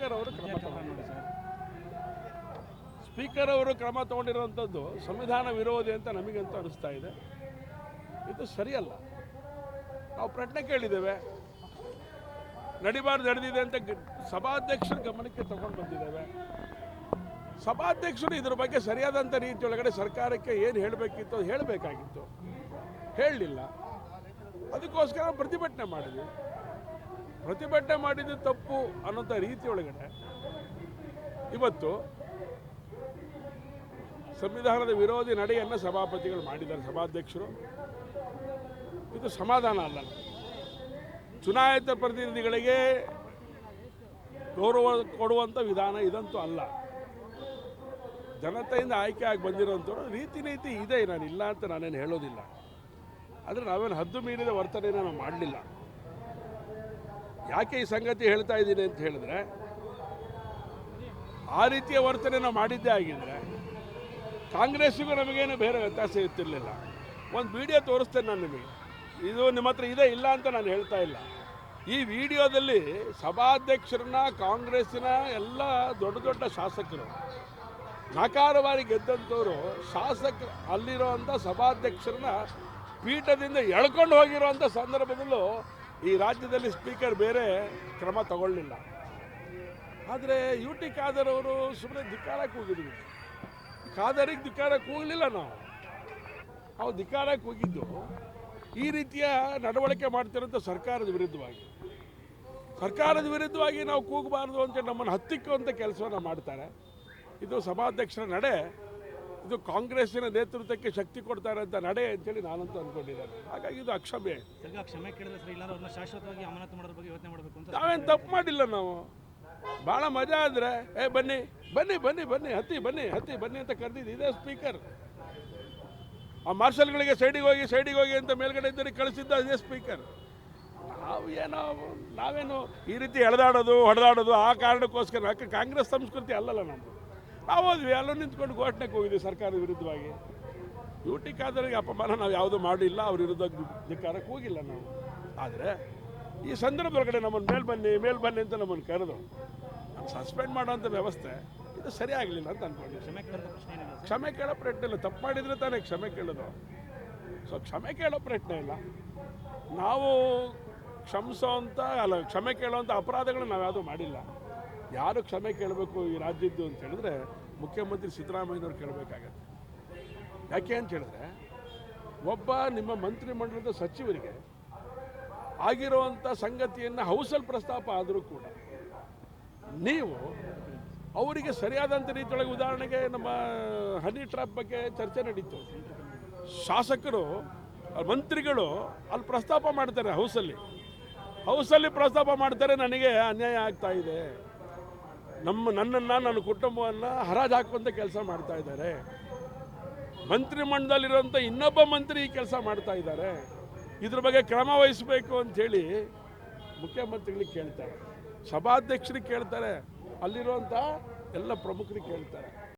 Speaker ಅವರು ಕ್ರಮ ತಗೊಂಡಿದ್ದಾರೆ. ಸ್ಪೀಕರ್ ಅವರು ಕ್ರಮ ತಗೊಂಡಿರುವಂಥದ್ದು ಸಂವಿಧಾನ ವಿರೋಧಿ ಅಂತ ನಮಗಂತೂ ಅನಿಸ್ತಾ ಇದೆ. ಇದು ಸರಿಯಲ್ಲ. ನಾವು ಪ್ರಶ್ನೆ ಕೇಳಿದ್ದೇವೆ. ನಡಿಬಾರ್ದು ನಡೆದಿದೆ ಅಂತ ಸಭಾಧ್ಯಕ್ಷರ ಗಮನಕ್ಕೆ ತಗೊಂಡು ಬಂದಿದ್ದೇವೆ. ಸಭಾಧ್ಯಕ್ಷರು ಇದ್ರ ಬಗ್ಗೆ ಸರಿಯಾದಂಥ ರೀತಿಯೊಳಗಡೆ ಸರ್ಕಾರಕ್ಕೆ ಏನು ಹೇಳಬೇಕಿತ್ತು ಹೇಳಬೇಕಾಗಿತ್ತು. ಹೇಳಲಿಲ್ಲ. ಅದಕ್ಕೋಸ್ಕರ ಪ್ರತಿಭಟನೆ ಮಾಡಿದ್ವಿ. ಪ್ರತಿಭಟನೆ ಮಾಡಿದ್ದು ತಪ್ಪು ಅನ್ನೋಂಥ ರೀತಿಯೊಳಗಡೆ ಇವತ್ತು ಸಂವಿಧಾನದ ವಿರೋಧಿ ನಡೆಯನ್ನು ಸಭಾಪತಿಗಳು ಮಾಡಿದ್ದಾರೆ, ಸಭಾಧ್ಯಕ್ಷರು. ಇದು ಸಮಾಧಾನ ಅಲ್ಲ. ಚುನಾಯಿತ ಪ್ರತಿನಿಧಿಗಳಿಗೆ ಗೌರವ ಕೊಡುವಂಥ ವಿಧಾನ ಇದಂತೂ ಅಲ್ಲ. ಜನತೆಯಿಂದ ಆಯ್ಕೆ ಆಗಿ ಬಂದಿರೋಂಥವ್ರು ರೀತಿ ನೀತಿ ಇದೆ. ನಾನು ಇಲ್ಲ ಅಂತ ನಾನೇನು ಹೇಳೋದಿಲ್ಲ. ಆದರೆ ನಾವೇನು ಹದ್ದು ಮೀರಿದ ವರ್ತನೆನ ನಾವು ಮಾಡಲಿಲ್ಲ. ಯಾಕೆ ಈ ಸಂಗತಿ ಹೇಳ್ತಾ ಇದ್ದೀನಿ ಅಂತ ಹೇಳಿದ್ರೆ, ಆ ರೀತಿಯ ವರ್ತನೆ ನಾವು ಮಾಡಿದ್ದೇ ಆಗಿದ್ರೆ ಕಾಂಗ್ರೆಸ್ಸಿಗೂ ನಮಗೇನು ಬೇರೆ ವ್ಯತ್ಯಾಸ ಇರ್ತಿರ್ಲಿಲ್ಲ. ಒಂದು ವಿಡಿಯೋ ತೋರಿಸ್ತೇನೆ ನಾನು ನಿಮಗೆ. ಇದು ನಿಮ್ಮ ಹತ್ರ ಇದೆ, ಇಲ್ಲ ಅಂತ ನಾನು ಹೇಳ್ತಾ ಇಲ್ಲ. ಈ ವಿಡಿಯೋದಲ್ಲಿ ಸಭಾಧ್ಯಕ್ಷರನ್ನ, ಕಾಂಗ್ರೆಸ್ಸಿನ ಎಲ್ಲ ದೊಡ್ಡ ದೊಡ್ಡ ಶಾಸಕರು ನಕಾರವಾಗಿ ಗೆದ್ದಂಥವರು ಶಾಸಕ ಅಲ್ಲಿರುವಂಥ ಸಭಾಧ್ಯಕ್ಷರನ್ನ ಪೀಠದಿಂದ ಎಳ್ಕೊಂಡು ಹೋಗಿರುವಂಥ ಸಂದರ್ಭದಲ್ಲೂ ಈ ರಾಜ್ಯದಲ್ಲಿ ಸ್ಪೀಕರ್ ಬೇರೆ ಕ್ರಮ ತಗೊಳ್ಳಲಿಲ್ಲ ಆದರೆ ಯು ಟಿ ಖಾದರ್ ಅವರು ಸುಮ್ಮನೆ ಧಿಕ್ಕಾರಕ್ಕೆ ಹೋಗಿದ್ವಿ. ಖಾದರಿಗೆ ಧಿಕ್ಕಾರಕ್ಕೆ ಹೋಗಲಿಲ್ಲ ನಾವು. ನಾವು ಧಿಕ್ಕಾರಕ್ಕೆ ಹೋಗಿದ್ದು. ಈ ರೀತಿಯ ನಡವಳಿಕೆ ಮಾಡ್ತಿರೋಂಥ ಸರ್ಕಾರದ ವಿರುದ್ಧವಾಗಿ. ಸರ್ಕಾರದ ವಿರುದ್ಧವಾಗಿ ನಾವು ಕೂಗಬಾರ್ದು ಅಂತ ನಮ್ಮನ್ನು ಹತ್ತಿಕ್ಕುವಂಥ ಕೆಲಸವನ್ನು ಮಾಡ್ತಾರೆ. ಇದು ಸಭಾಧ್ಯಕ್ಷರ ನಡೆ. ಇದು ಕಾಂಗ್ರೆಸ್ಸಿನ ನೇತೃತ್ವಕ್ಕೆ ಶಕ್ತಿ ಕೊಡ್ತಾರೆ ಅಂತ ನಡೆ ಅಂತೇಳಿ ನಾನಂತೂ ಅಂದ್ಕೊಂಡಿದ್ದೇನೆ ಹಾಗಾಗಿ ಇದು ಅಕ್ಷಮ್ಯ ಕ್ಷಮೆ ಕೇಳಿದ್ರೆ ಸರಿ ಇಲ್ಲ ಅವ್ರನ್ನ ಶಾಶ್ವತವಾಗಿ ಅಮಾನತು ಮಾಡೋದ್ರ ಬಗ್ಗೆ ಯೋಚನೆ ಮಾಡಬೇಕು ಅಂತ ನಾವೇನು ತಪ್ಪು ಮಾಡಿಲ್ಲ ನಾವು. ಭಾಳ ಮಜಾ ಆದರೆ ಏ ಬನ್ನಿ ಬನ್ನಿ ಬನ್ನಿ ಬನ್ನಿ ಹತ್ತಿ ಬನ್ನಿ ಹತ್ತಿ ಬನ್ನಿ ಅಂತ ಕರೆದಿದ್ದು ಇದೇ ಸ್ಪೀಕರ್. ಆ ಮಾರ್ಷಲ್ಗಳಿಗೆ ಸೈಡಿಗೆ ಹೋಗಿ ಸೈಡಿಗೆ ಹೋಗಿ ಅಂತ ಮೇಲ್ಗಡೆ ಇದ್ದರೆ ಕಳಿಸಿದ್ದ ಇದೇ ಸ್ಪೀಕರ್. ನಾವು ಏನೋ ನಾವೇನು ಈ ರೀತಿ ಎಳೆದಾಡೋದು ಹೊಡೆದಾಡೋದು ಆ ಕಾರಣಕ್ಕೋಸ್ಕರ ಯಾಕೆ ಕಾಂಗ್ರೆಸ್ ಸಂಸ್ಕೃತಿ ಅಲ್ಲಲ್ಲ ನಮ್ಮದು ನಾವು ಹೋದ್ವಿ ಅಲ್ಲೂ ನಿಂತ್ಕೊಂಡು ಘೋಷಣೆಗೆ ಹೋಗಿದ್ವಿ ಸರ್ಕಾರದ ವಿರುದ್ಧವಾಗಿ. ಡ್ಯೂಟಿ ಕಾದವರಿಗೆ ಅಪಮಾನ ನಾವು ಯಾವುದೂ ಮಾಡಿಲ್ಲ ಅವ್ರ ವಿರುದ್ಧ ಧಿಕ್ಕಾರಕ್ಕೆ ಹೋಗಿಲ್ಲ ನಾವು. ಆದರೆ ಈ ಸಂದರ್ಭದೊಳಗಡೆ ನಮ್ಮನ್ನು ಮೇಲೆ ಬನ್ನಿ ಮೇಲೆ ಬನ್ನಿ ಅಂತ ನಮ್ಮನ್ನು ಕರೆದು ಸಸ್ಪೆಂಡ್ ಮಾಡೋಂಥ ವ್ಯವಸ್ಥೆ ಇದು ಸರಿ ಆಗಲಿಲ್ಲ ಅಂತ ಅಂದ್ಕೊಂಡಿದ್ದೆ ಕ್ಷಮೆ ಕ್ಷಮೆ ಕೇಳೋ ಪ್ರಯತ್ನ ಇಲ್ಲ ತಪ್ಪು ಮಾಡಿದರೆ ತಾನೇ ಕ್ಷಮೆ ಕೇಳೋದು. ಸೊ ಕ್ಷಮೆ ಕೇಳೋ ಪ್ರಯತ್ನ ಇಲ್ಲ. ನಾವು ಕ್ಷಮಿಸೋವಂಥ ಅಲ್ಲ ಕ್ಷಮೆ ಕೇಳೋವಂಥ ಅಪರಾಧಗಳು ನಾವು ಯಾವುದೂ ಮಾಡಿಲ್ಲ. ಯಾರು ಕ್ಷಮೆ ಕೇಳಬೇಕು ಈ ರಾಜ್ಯದ್ದು ಅಂತ ಹೇಳಿದ್ರೆ ಮುಖ್ಯಮಂತ್ರಿ ಸಿದ್ದರಾಮಯ್ಯನವ್ರು ಕೇಳಬೇಕಾಗತ್ತೆ. ಯಾಕೆ ಅಂತ ಹೇಳಿದ್ರೆ ಒಬ್ಬ ನಿಮ್ಮ ಮಂತ್ರಿಮಂಡಲದ ಸಚಿವರಿಗೆ ಆಗಿರುವಂಥ ಸಂಗತಿಯನ್ನು ಹೌಸಲ್ಲಿ ಪ್ರಸ್ತಾಪ ಆದರೂ ಕೂಡ ನೀವು ಅವರಿಗೆ ಸರಿಯಾದಂಥ ರೀತಿಯೊಳಗೆ ಉದಾಹರಣೆಗೆ ನಮ್ಮ ಹನಿ ಟ್ರಾಪ್ ಬಗ್ಗೆ ಚರ್ಚೆ ನಡೀತು. ಶಾಸಕರು, ಮಂತ್ರಿಗಳು ಅಲ್ಲಿ ಪ್ರಸ್ತಾಪ ಮಾಡ್ತಾರೆ ಹೌಸಲ್ಲಿ. ಹೌಸಲ್ಲಿ ಪ್ರಸ್ತಾಪ ಮಾಡ್ತಾರೆ, ನನಗೆ ಅನ್ಯಾಯ ಆಗ್ತಾ ಇದೆ. ನಮ್ಮ ನನ್ನನ್ನು, ನನ್ನ ಕುಟುಂಬವನ್ನು ಹರಾಜು ಹಾಕುವಂಥ ಕೆಲಸ ಮಾಡ್ತಾ ಇದ್ದಾರೆ. ಮಂತ್ರಿಮಂಡಲದಲ್ಲಿರುವಂಥ ಇನ್ನೊಬ್ಬ ಮಂತ್ರಿ ಈ ಕೆಲಸ ಮಾಡ್ತಾ ಇದ್ದಾರೆ. ಇದ್ರ ಬಗ್ಗೆ ಕ್ರಮ ವಹಿಸಬೇಕು ಅಂಥೇಳಿ ಮುಖ್ಯಮಂತ್ರಿಗಳಿಗೆ ಕೇಳ್ತಾರೆ. ಸಭಾಧ್ಯಕ್ಷರಿಗೆ ಕೇಳ್ತಾರೆ. ಅಲ್ಲಿರುವಂಥ ಎಲ್ಲ ಪ್ರಮುಖರಿಗೆ ಕೇಳ್ತಾರೆ.